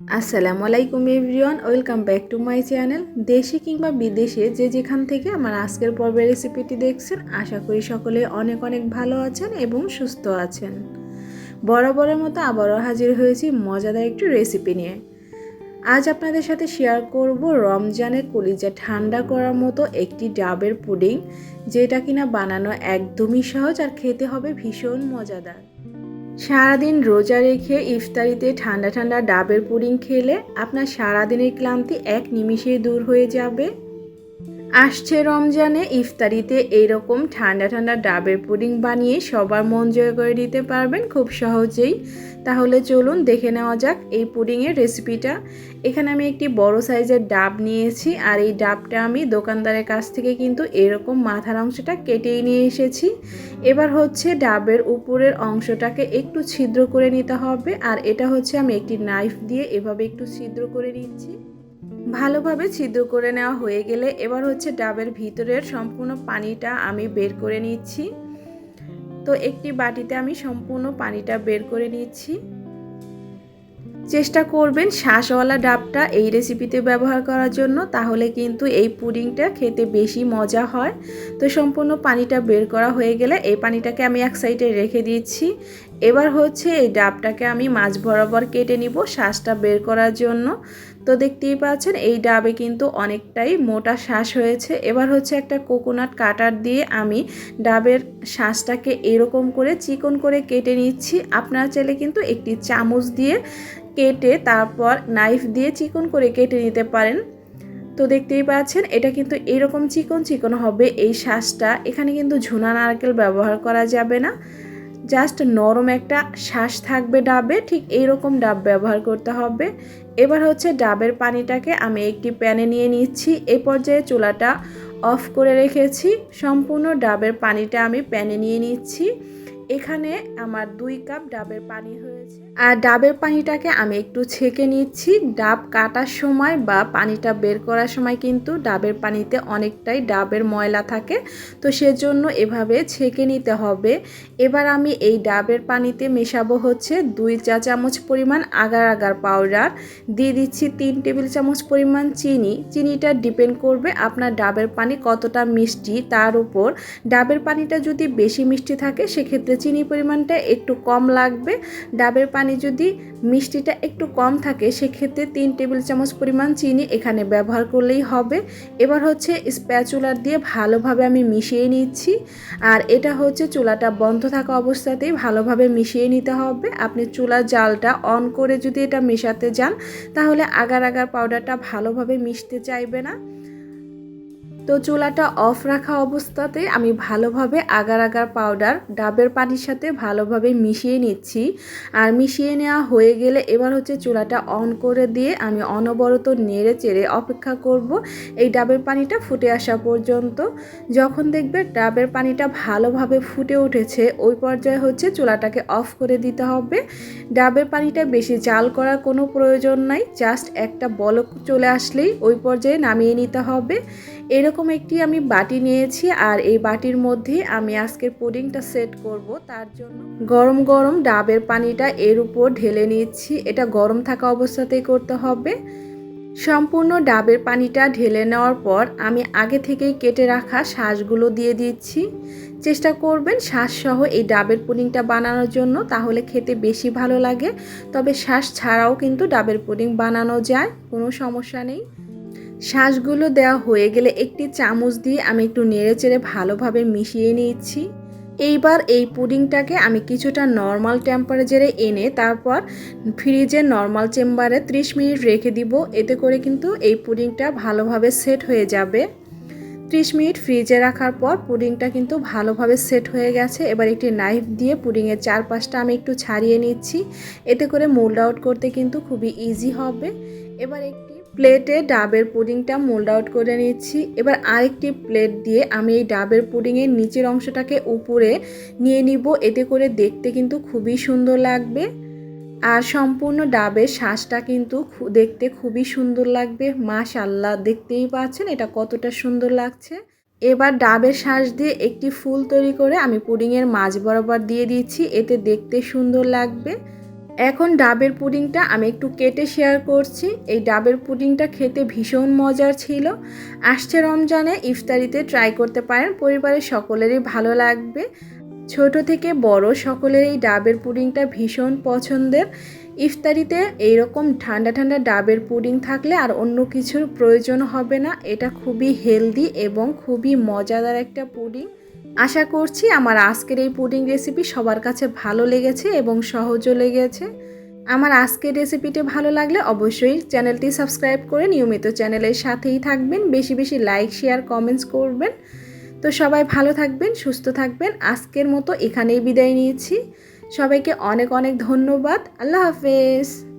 আসসালামু আলাইকুম everyone, welcome back to my channel. দেশে কিংবা বিদেশে যে যেখান থেকে আমার আজকের পর্বের রেসিপিটি দেখছেন, আশা করি সকলে অনেক অনেক ভালো আছেন এবং সুস্থ আছেন। বরাবরের মতো আবারও হাজির হয়েছি মজাদার একটি রেসিপি নিয়ে। আজ আপনাদের সাথে শেয়ার করব রমজানের কলিজা ঠান্ডা করার মতো একটি ডাবের পুডিং, যেটা কিনা বানানো একদমই সহজ আর খেতে হবে ভীষণ মজাদার। সারাদিন রোজা রেখে ইফতারিতে ঠান্ডা ঠান্ডা ডাবের পুডিং খেলে আপনার সারাদিনের ক্লান্তি এক নিমিষেই দূর হয়ে যাবে। আসছে রমজানে ইফতারিতে এইরকম ঠান্ডা ঠান্ডা ডাবের পুডিং বানিয়ে সবার মন জয় করে দিতে পারবেন খুব সহজেই। তাহলে চলুন দেখে নেওয়া যাক এই পুডিংয়ের রেসিপিটা। এখানে আমি একটি বড় সাইজের ডাব নিয়েছি আর এই ডাবটা আমি দোকানদারের কাছ থেকে কিন্তু এরকম মাথার অংশটা কেটেই নিয়ে এসেছি। এবার হচ্ছে ডাবের উপরের অংশটাকে একটু ছিদ্র করে নিতে হবে আর এটা হচ্ছে আমি একটি নাইফ দিয়ে এভাবে একটু ছিদ্র করে নিচ্ছি। ভালোভাবে ছিদ্র করে নেওয়া হয়ে গেলে এবার হচ্ছে ডাবের ভিতরের সম্পূর্ণ পানিটা আমি বের করে নিচ্ছি। তো একটি বাটিতে আমি সম্পূর্ণ পানিটা বের করে নিচ্ছি। চেষ্টা করবেন শ্বাসওয়ালা ডাবটা এই রেসিপিতে ব্যবহার করার জন্য, তাহলে কিন্তু এই পুডিংটা খেতে বেশি মজা হয়। তো সম্পূর্ণ পানিটা বের করা হয়ে গেলে এই পানিটাকে আমি এক সাইডে রেখে দিচ্ছি। এবার হচ্ছে এই ডাবটাকে আমি মাছ বরাবর কেটে নিব শ্বাসটা বের করার জন্য। তো দেখতেই পাচ্ছেন, এই ডাবে কিন্তু অনেকটাই মোটা শ্বাস হয়েছে। এবার হচ্ছে একটা কোকোনাট কাটার দিয়ে আমি ডাবের শ্বাসটাকে এরকম করে চিকন করে কেটে নিচ্ছি। আপনারা চাইলে কিন্তু একটি চামচ দিয়ে কেটে তারপর নাইফ দিয়ে চিকন করে কেটে নিতে পারেন। তো দেখতেই পাচ্ছেন, এটা কিন্তু এরকম চিকন চিকন হবে, এই শ্বাসটা এখানে কিন্তু ঝুনা নারকেল ব্যবহার করা যাবে না। জাস্ট নরম একটা শ্বাস থাকবে ডাবে, ঠিক এইরকম ডাব ব্যবহার করতে হবে। এবার হচ্ছে ডাবের পানিটাকে আমি একটি প্যানে নিয়ে নিচ্ছি। এ পর্যায়ে চুলাটা অফ করে রেখেছি। সম্পূর্ণ ডাবের পানিটা আমি প্যানে নিয়ে নিচ্ছি। এখানে আমার দুই কাপ ডাবের পানি হয়েছে আর ডাবের পানিটাকে আমি একটু ছেঁকে নিচ্ছি। ডাব কাটার সময় বা পানিটা বের করার সময় কিন্তু ডাবের পানিতে অনেকটাই ডাবের ময়লা থাকে। তো সেজন্য এভাবে ছেঁকে নিতে হবে। এবার আমি এই ডাবের পানিতে মেশাবো হচ্ছে দুই চা চামচ পরিমাণ আগার আগার পাউডার। দিয়ে দিচ্ছি তিন টেবিল চামচ পরিমাণ চিনি। চিনিটা ডিপেন্ড করবে আপনার ডাবের পানি কতটা মিষ্টি তার উপর। ডাবের পানিটা যদি বেশি মিষ্টি থাকে, সেক্ষেত্রে চিনি পরিমাণটা একটু কম লাগবে। ডাবের পানি যদি মিষ্টিটা একটু কম থাকে, সেক্ষেত্রে তিন টেবিল চামচ পরিমাণ চিনি এখানে ব্যবহার করলেই হবে। এবার হচ্ছে স্প্যাচুলার দিয়ে ভালোভাবে আমি মিশিয়ে নিচ্ছি। আর এটা হচ্ছে চুলাটা বন্ধ থাকা অবস্থাতেই ভালোভাবে মিশিয়ে নিতে হবে। আপনি চুলার জালটা অন করে যদি এটা মেশাতে যান, তাহলে আগার আগার পাউডারটা ভালোভাবে মিশতে চাইবে না। তো চুলাটা অফ রাখা অবস্থাতে আমি ভালোভাবে আগার আগার পাউডার ডাবের পানির সাথে ভালোভাবে মিশিয়ে নিচ্ছি। আর মিশিয়ে নেওয়া হয়ে গেলে এবার হচ্ছে চুলাটা অন করে দিয়ে আমি অনবরত নেড়ে চেড়ে অপেক্ষা করব। এই ডাবের পানিটা ফুটে আসা পর্যন্ত। যখন দেখবে ডাবের পানিটা ভালোভাবে ফুটে উঠেছে, ওই পর্যায়ে হচ্ছে চুলাটাকে অফ করে দিতে হবে। ডাবের পানিটা বেশি জাল করার কোনো প্রয়োজন নাই, জাস্ট একটা বলক চলে আসলেই ওই পর্যায়ে নামিয়ে নিতে হবে। এরকম একটি আমি বাটি নিয়েছি আর এই বাটির মধ্যে আমি আজকের পুডিংটা সেট করব। তার জন্য গরম গরম ডাবের পানিটা এর উপর ঢেলে নিচ্ছি। এটা গরম থাকা অবস্থাতেই করতে হবে। সম্পূর্ণ ডাবের পানিটা ঢেলে নেওয়ার পর আমি আগে থেকেই কেটে রাখা শ্বাসগুলো দিয়ে দিচ্ছি। চেষ্টা করবেন শ্বাসসহ এই ডাবের পুডিংটা বানানোর জন্য, তাহলে খেতে বেশি ভালো লাগে। তবে শ্বাস ছাড়াও কিন্তু ডাবের পুডিং বানানো যায়, কোনো সমস্যা নেই। শ্বাসগুলো দেওয়া হয়ে গেলে একটি চামচ দিয়ে আমি একটু নেড়ে চেড়ে ভালোভাবে মিশিয়ে নিচ্ছি এইবার এই পুডিংটাকে আমি কিছুটা নর্মাল টেম্পারেচারে এনে তারপর ফ্রিজে নর্মাল চেম্বারে 30 মিনিট রেখে দিব। এতে করে কিন্তু এই পুডিংটা ভালোভাবে সেট হয়ে যাবে। 30 মিনিট ফ্রিজে রাখার পর পুডিংটা কিন্তু ভালোভাবে সেট হয়ে গেছে। এবার একটি নাইফ দিয়ে পুডিংয়ের চারপাশটা আমি একটু ছাড়িয়ে নিচ্ছি। এতে করে মোল্ড আউট করতে কিন্তু খুবই ইজি হবে। এবার একটি প্লেটে ডাবের পুডিংটা মোল্ড আউট করে নিচ্ছি। এবার আরেকটি প্লেট দিয়ে আমি এই ডাবের পুডিংয়ের নিচের অংশটাকে উপরে নিয়ে নিব। এতে করে দেখতে কিন্তু খুবই সুন্দর লাগবে। আর সম্পূর্ণ ডাবের শ্বাসটা কিন্তু দেখতে খুবই সুন্দর লাগবে। মাশাল্লাহ দেখতেই পাচ্ছেন এটা কতটা সুন্দর লাগছে। এবার ডাবের শ্বাস দিয়ে একটি ফুল তৈরি করে আমি পুডিংয়ের মাঝ বরাবর দিয়ে দিচ্ছি। এতে দেখতে সুন্দর লাগবে। এখন ডাবের পুডিংটা আমি একটু কেটে শেয়ার করছি। এই ডাবের পুডিংটা খেতে ভীষণ মজার ছিল। আসছে রমজানে ইফতারিতে ট্রাই করতে পারেন, পরিবারের সকলেরই ভালো লাগবে। ছোট থেকে বড় সকলের এই ডাবের পুডিংটা ভীষণ পছন্দের। ইফতারিতে এইরকম ঠান্ডা ঠান্ডা ডাবের পুডিং থাকলে আর অন্য কিছুর প্রয়োজন হবে না। এটা খুবই হেলদি এবং খুবই মজাদার একটা পুডিং। আশা করছি আমার আজকের এই পুডিং রেসিপি সবার কাছে ভালো লেগেছে এবং সহজও লেগেছে। আমার আজকের রেসিপিটি ভালো লাগলে অবশ্যই চ্যানেলটি সাবস্ক্রাইব করে নিয়মিত চ্যানেলের সাথেই থাকবেন, বেশি বেশি লাইক, শেয়ার, কমেন্টস করবেন। তো সবাই ভালো থাকবেন, সুস্থ থাকবেন। আজকের মতো এখানেই বিদায় নিয়েছি। সবাইকে অনেক অনেক ধন্যবাদ। আল্লাহ হাফেজ।